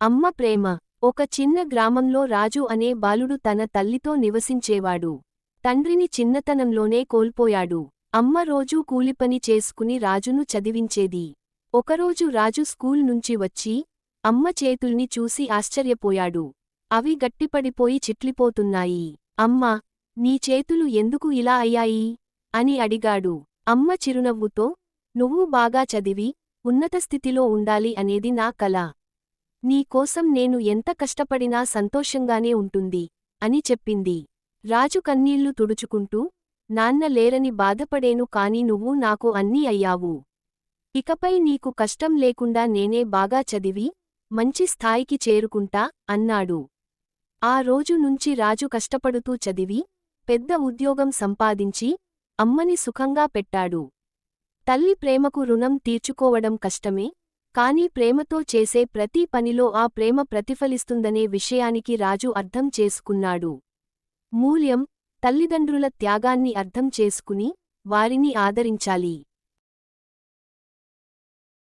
అమ్మ ప్రేమ ఒక చిన్న గ్రామంలో రాజు అనే బాలుడు తన తల్లితో నివసించేవాడు. తండ్రిని చిన్నతనంలోనే కోల్పోయాడు. అమ్మ రోజూ కూలిపని చేసుకుని రాజును చదివించేది. ఒకరోజు రాజు స్కూల్ నుంచి వచ్చి అమ్మ చేతుల్ని చూసి ఆశ్చర్యపోయాడు. అవి గట్టిపడిపోయి చిట్లిపోతున్నాయి. అమ్మా నీ చేతులు ఎందుకు ఇలా అయ్యాయి? అని అడిగాడు. అమ్మ చిరునవ్వుతో నువ్వు బాగా చదివి ఉన్నత స్థితిలో ఉండాలి అనేది నా కల. నీ కోసం నేను ఎంత కష్టపడినా సంతోషంగానే ఉంటుంది అని చెప్పింది. రాజు కన్నీళ్ళు తుడుచుకుంటూ నాన్న లేరని బాధపడేను కాని నువ్వు నాకు అన్నీ అయ్యావు. ఇకపై నీకు కష్టం లేకుండా నేనే బాగా చదివి మంచి స్థాయికి చేరుకుంటా అన్నాడు. ఆ రోజు నుంచి రాజు కష్టపడుతూ చదివి పెద్ద ఉద్యోగం సంపాదించి అమ్మని సుఖంగా పెట్టాడు. తల్లి ప్రేమకు రుణం తీర్చుకోవడం కష్టమే కాని ప్రేమతో చేసే ప్రతి పనిలో ఆ ప్రేమ ప్రతిఫలిస్తుందనే విషయానికి రాజు అర్థం చేసుకున్నాడు. మూల్యం తల్లిదండ్రుల త్యాగాన్ని అర్థం చేసుకుని వారిని ఆదరించాలి.